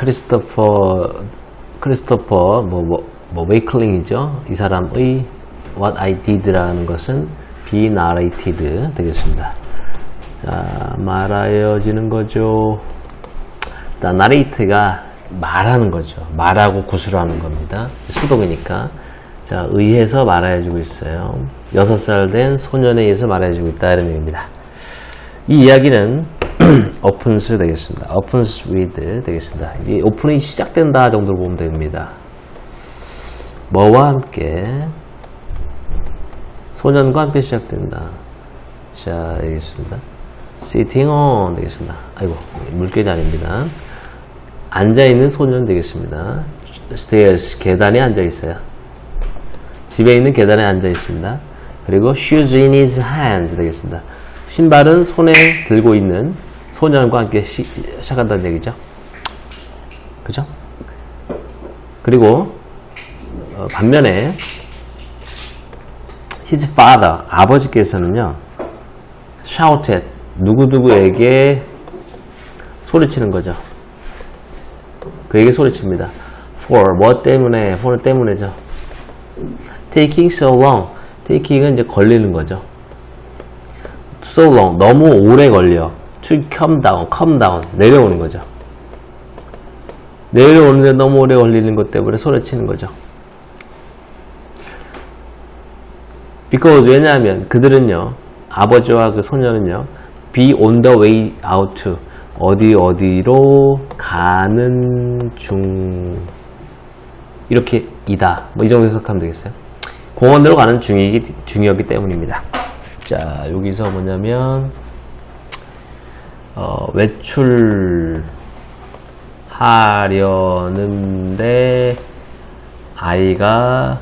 크리스토퍼 크리스토퍼 뭐, 뭐, 뭐 웨이클링이죠. 이 사람의 what I did라는 것은 be narrated 되겠습니다. 자, 말하여지는 거죠. 자, narrate가 말하는 거죠. 말하고 구술하는 겁니다. 수동이니까. 자, 의해서 말해주고 있어요. 6살 된 소년에 의해서 말해주고 있다. 이런 의미입니다. 이 이야기는 opens 되겠습니다. opens with 되겠습니다. 이 오픈이 시작된다 정도로 보면 됩니다. 뭐와 함께? 소년과 함께 시작된다. 자, 되겠습니다. sitting on 되겠습니다. 아이고, 물결이 아닙니다. 앉아있는 소년 되겠습니다. stairs, 계단에 앉아있어요. 집에 있는 계단에 앉아있습니다. 그리고 shoes in his hands 되겠습니다. 신발은 손에 들고 있는 소년과 함께 시, 시작한다는 얘기죠. 그죠? 그리고 어, 반면에 his father, 아버지께서는요, shouted, 누구누구에게 소리치는 거죠. 그에게 소리칩니다. for, 뭐 때문에, for 때문에죠. taking so long, taking은 이제 걸리는 거죠. so long, 너무 오래 걸려. To come down, come down, 내려오는 거죠. 내려오는데 너무 오래 걸리는 것 때문에 소리치는 거죠. because 왜냐하면 그들은요 아버지와 그 소녀는요 be on the way out to 어디 어디로 가는 중 이렇게 이다 뭐 이 정도 해석하면 되겠어요 공원으로 가는 중이기, 중이었기 때문입니다 자 여기서 뭐냐면 어, 외출하려는데 아이가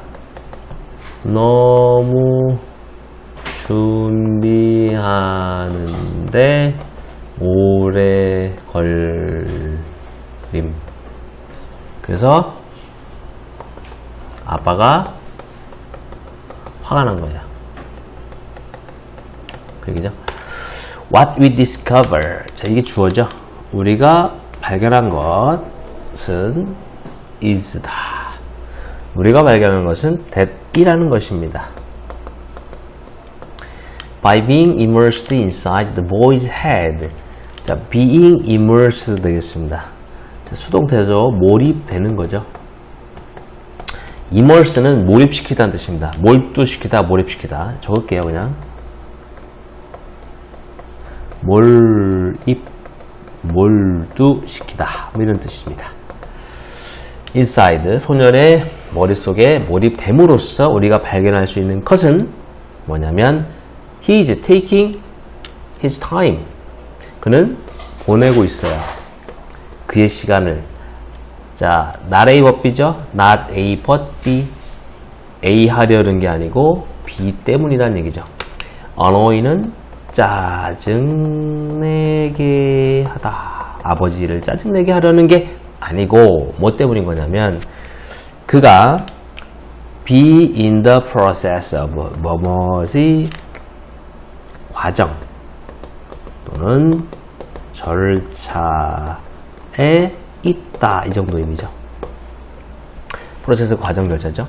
너무 준비하는데 오래 걸림. 그래서 아빠가 화가 난 거야. 그 얘기죠. What we discover. 자, 이게 주어죠. 우리가 발견한 것은 is다. 우리가 발견한 것은 that이라는 것입니다. By being immersed inside the boy's head. 자, being immersed 되겠습니다. 자, 수동태죠. 몰입되는 거죠. immerse는 몰입시키다는 뜻입니다. 몰두시키다, 몰입시키다. 적을게요, 그냥. 몰입, 몰두시키다. 뭐 이런 뜻입니다. inside, 소년의 머릿속에 몰입됨으로써 우리가 발견할 수 있는 것은 뭐냐면 he is taking his time. 그는 보내고 있어요. 그의 시간을. 자, not A but B죠? not A but B. A 하려는 게 아니고 B 때문이라는 얘기죠. 언어인은 짜증내게 하다. 아버지를 짜증내게 하려는 게 아니고 뭐 때문인 거냐면 그가 be in the process of 뭐뭐의 과정 또는 절차에 있다 이 정도 의미죠. 프로세스 과정 절차죠.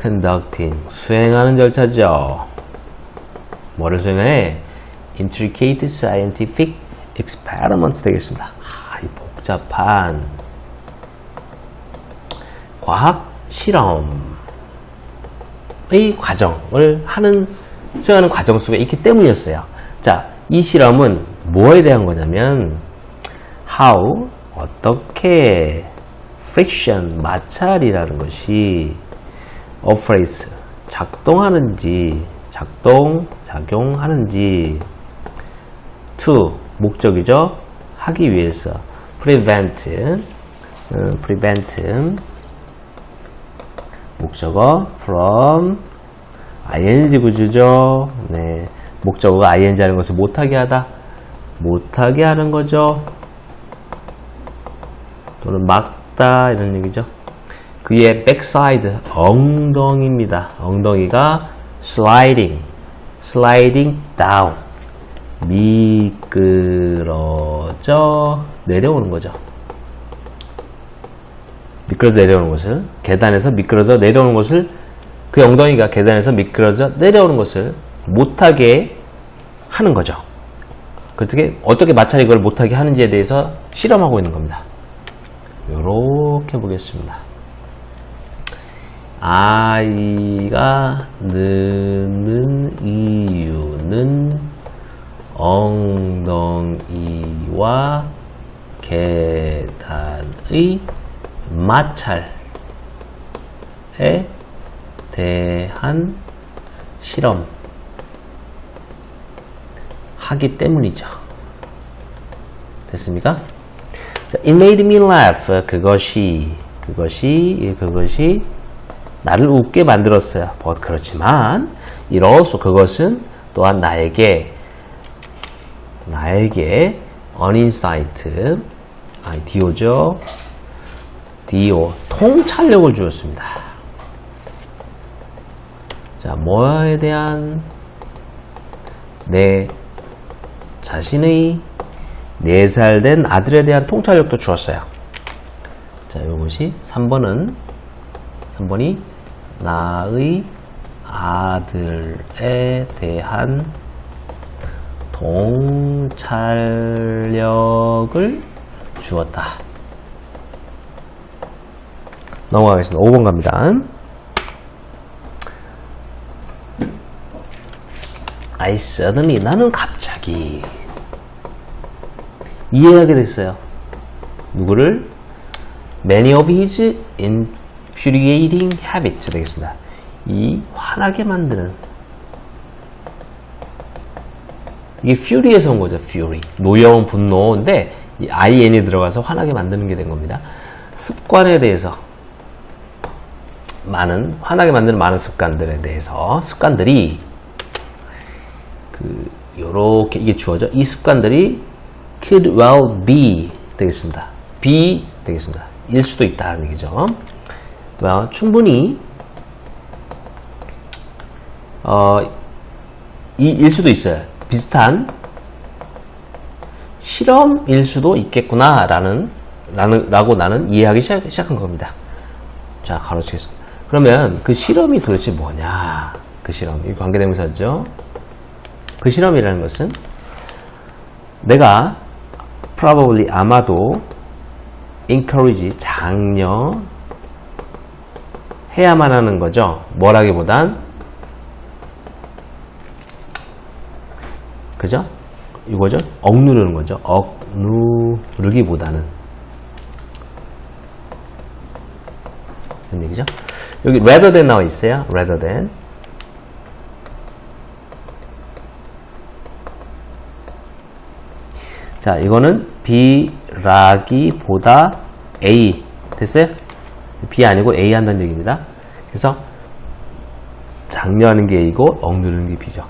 conducting 수행하는 절차죠. 뭐를 수행해? Intricate scientific experiment 되겠습니다. 아, 이 복잡한 과학 실험의 과정을 하는 수행하는 과정 속에 있기 때문이었어요. 자, 이 실험은 뭐에 대한 거냐면 how 어떻게 friction 마찰이라는 것이 operates 작동하는지 작동 작용하는지 to 목적이죠. 하기 위해서 prevent 음, prevent 목적어 from ing 구주죠. 네. 목적어가 ing 하는 것을 못하게 하다. 못하게 하는 거죠. 또는 막다 이런 얘기죠. 그의 backside 엉덩이입니다. 엉덩이가 sliding sliding down 미끄러져 내려오는 거죠. 미끄러져 내려오는 것을 계단에서 미끄러져 내려오는 것을 그 엉덩이가 계단에서 미끄러져 내려오는 것을 못하게 하는 거죠. 어떻게 어떻게 마찰이 이걸 못하게 하는지에 대해서 실험하고 있는 겁니다. 이렇게 보겠습니다. 아이가 느는 이유는 엉덩이와 계단의 마찰에 대한 실험 하기 때문이죠. 됐습니까? 자, It made me laugh. 그것이 그것이 그것이 나를 웃게 만들었어요. But 그렇지만 also 그것은 또한 나에게 나에게 uninsight 아이디오죠. 디오 통찰력을 주었습니다. 자, 뭐에 대한 내 자신의 4살 된 아들에 대한 통찰력도 주었어요. 자, 이것이 3번은 3번이 나의 아들에 대한 통찰력을 주었다. 넘어가겠습니다. 5번 갑니다. I suddenly 나는 갑자기 이해하게 됐어요. 누구를? Many of his infuriating habits 되겠습니다. 이 화나게 만드는 이게 fury에서 온 거죠. fury. 노여운 분노인데 이 in이 들어가서 화나게 만드는 게 된 겁니다. 습관에 대해서 많은 화나게 만드는 많은 습관들에 대해서 습관들이 그 요렇게 이게 주어져 이 습관들이 could well be 되겠습니다. be 되겠습니다. 일 수도 있다는 얘기죠. well, 충분히 어, 이, 일 수도 있어요. 비슷한 실험일 수도 있겠구나 라는 라는, 라고 나는 이해하기 시작, 시작 한 겁니다. 자, 가로치겠습니다. 그러면 그 실험이 도대체 뭐냐? 그 실험. 이 관계대명사죠. 그 실험이라는 것은 내가 probably 아마도 encourage 장려 해야만 하는 거죠. 뭐라기보단 그죠? 이거죠? 억누르는 거죠. 억누르기보다는 그런 얘기죠. 여기 rather than 나와 있어요. rather than 자, 이거는 B라기보다 A. 됐어요? B 아니고 A 한다는 얘기입니다. 그래서 장려하는 게 A고 억누르는 게 B죠.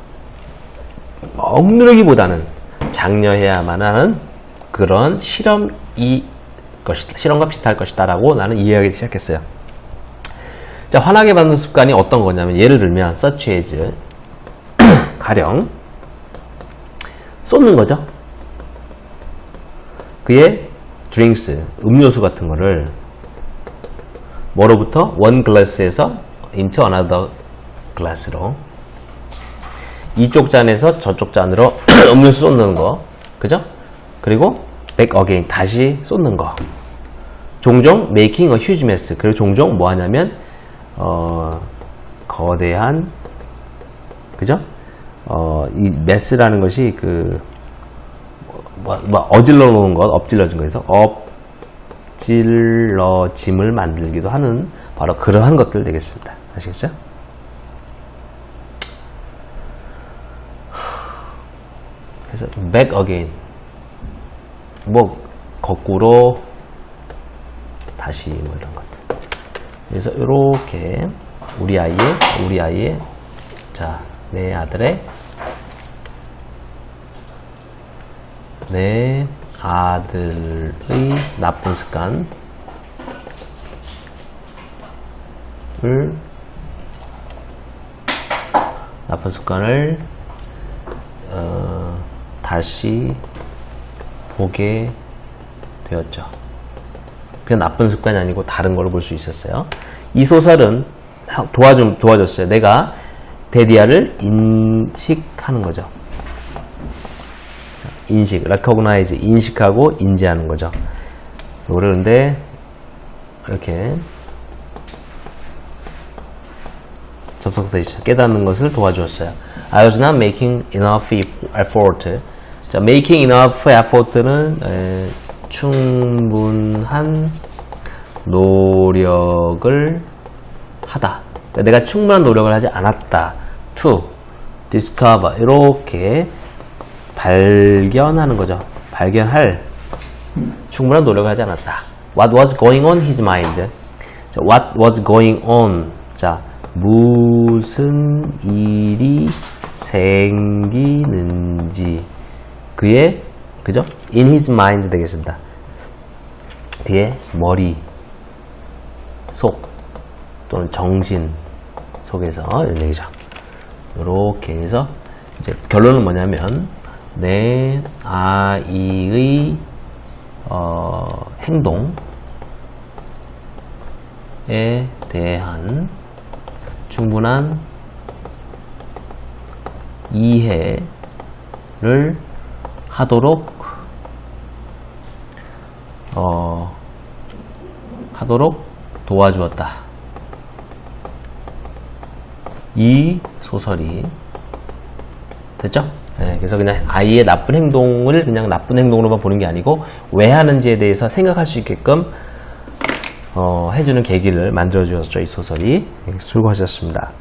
억누르기보다는 장려해야만 하는 그런 실험이 것이다. 실험과 비슷할 것이다라고 나는 이해하기 시작했어요. 자, 화나게 만드는 습관이 어떤 거냐면 예를 들면 such as 가령 쏟는 거죠. 그의 드링스, 음료수 같은 거를 뭐로부터 원 글라스에서 into another glass로 이쪽 잔에서 저쪽 잔으로 음료수 쏟는 거 그죠? 그리고 back again 다시 쏟는 거 종종 making a huge mess 그리고 종종 뭐 하냐면 어, 거대한 그죠? 어, 이 mess라는 것이 그 뭐, 뭐 어질러 놓은 것, 엎질러진 거에서 엎질러짐을 만들기도 하는 바로 그러한 것들 되겠습니다. 아시겠죠? 그래서 back again 뭐 거꾸로 다시 뭐 이런 것들. 그래서 이렇게 우리 아이의 우리 아이의 자 내 아들의 내 아들의 나쁜 습관을 나쁜 습관을 어, 다시 보게 되었죠. 그냥 나쁜 습관이 아니고 다른 걸로 볼수 있었어요. 이 소설은 도와줌, 도와줬어요. 내가 데디아를 인식하는 거죠. 인식, recognize, 인식하고 인지하는 거죠. 그런데 이렇게 접속사 있죠. 깨닫는 것을 도와주었어요. I was not making enough effort. 자, making enough effort는 에, 충분한 노력을 하다. 그러니까 내가 충분한 노력을 하지 않았다. To discover 이렇게 발견하는 거죠. 발견할 충분한 노력을 하지 않았다. What was going on his mind? 자, what was going on? 자, 무슨 일이 생기는지 그의 그죠? In his mind 되겠습니다. 그의 머리 속 또는 정신 속에서 이런 얘기죠. 이렇게 해서 이제 결론은 뭐냐면 내 아이의 어, 행동에 대한 충분한 이해를 하도록 어, 하도록 도와주었다. 이 소설이 됐죠? 네, 그래서 그냥 아이의 나쁜 행동을 그냥 나쁜 행동으로만 보는 게 아니고 왜 하는지에 대해서 생각할 수 있게끔 어, 해주는 계기를 만들어 주었죠 이 소설이 네, 수고하셨습니다.